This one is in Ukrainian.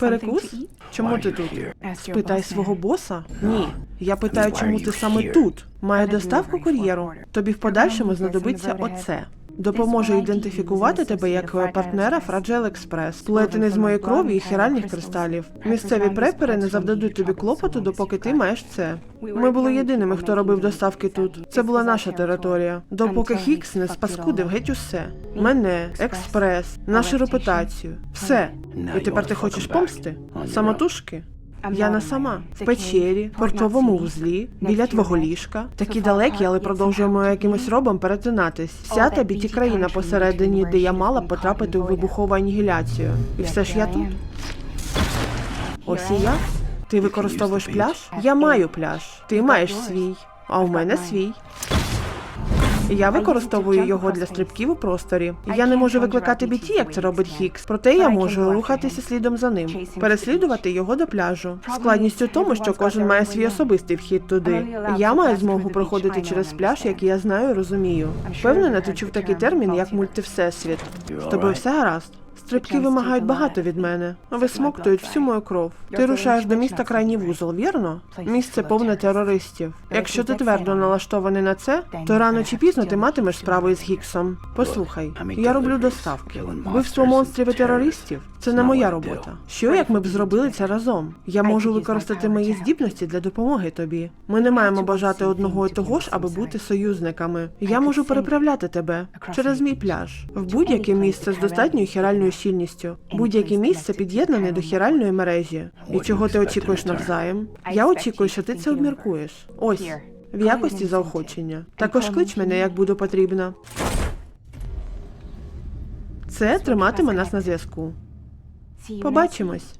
Перекус? Чому ти тут? Спитай свого боса? Ні. Я питаю, чому ти саме тут? Маю доставку кур'єру. Тобі в подальшому знадобиться оце. Допоможе ідентифікувати тебе як партнера Fragile Express, плетений з моєї крові і хіральних кристалів. Місцеві препери не завдадуть тобі клопоту, допоки ти маєш це. Ми були єдиними, хто робив доставки тут. Це була наша територія. Допоки Хікс не спаскудив геть усе. Мене, експрес, нашу репутацію. Все. І тепер ти хочеш помсти? Самотужки? Я не сама в печері, портовому вузлі, біля твого ліжка. Такі далекі, але продовжуємо якимось робом перетинатись. Вся та біті країна посередині, де я мала потрапити у вибухову анігіляцію. І все ж я тут. Ось і я. Ти використовуєш пляж? Я маю пляж. Ти маєш свій, а у мене свій. Я використовую його для стрибків у просторі. Я не можу викликати біті, як це робить Хікс. Проте я можу рухатися слідом за ним, переслідувати його до пляжу. Складність у тому, що кожен має свій особистий вхід туди. Я маю змогу проходити через пляж, який я знаю і розумію. Впевнена, ти чув такий термін, як мультивсесвіт. З тобою все гаразд. Стрибки вимагають багато від мене. Висмоктують всю мою кров. Ти рушаєш до міста крайній вузол, вірно? Місце повне терористів. Якщо ти твердо налаштований на це, то рано чи пізно ти матимеш справу із Гіксом. Послухай, я роблю доставки. Вбивство монстрів і терористів це не моя робота. Що як ми б зробили це разом? Я можу використати мої здібності для допомоги тобі. Ми не маємо бажати одного і того ж, аби бути союзниками. Я можу переправляти тебе через мій пляж в будь-яке місце з достатньою хіральною щільністю. Будь-яке місце під'єднане до хіральної мережі. І чого ти очікуєш навзаєм? Я очікую, що ти це обміркуєш. Ось в якості заохочення. Також клич мене, як буду потрібна. Це триматиме нас на зв'язку. Побачимось.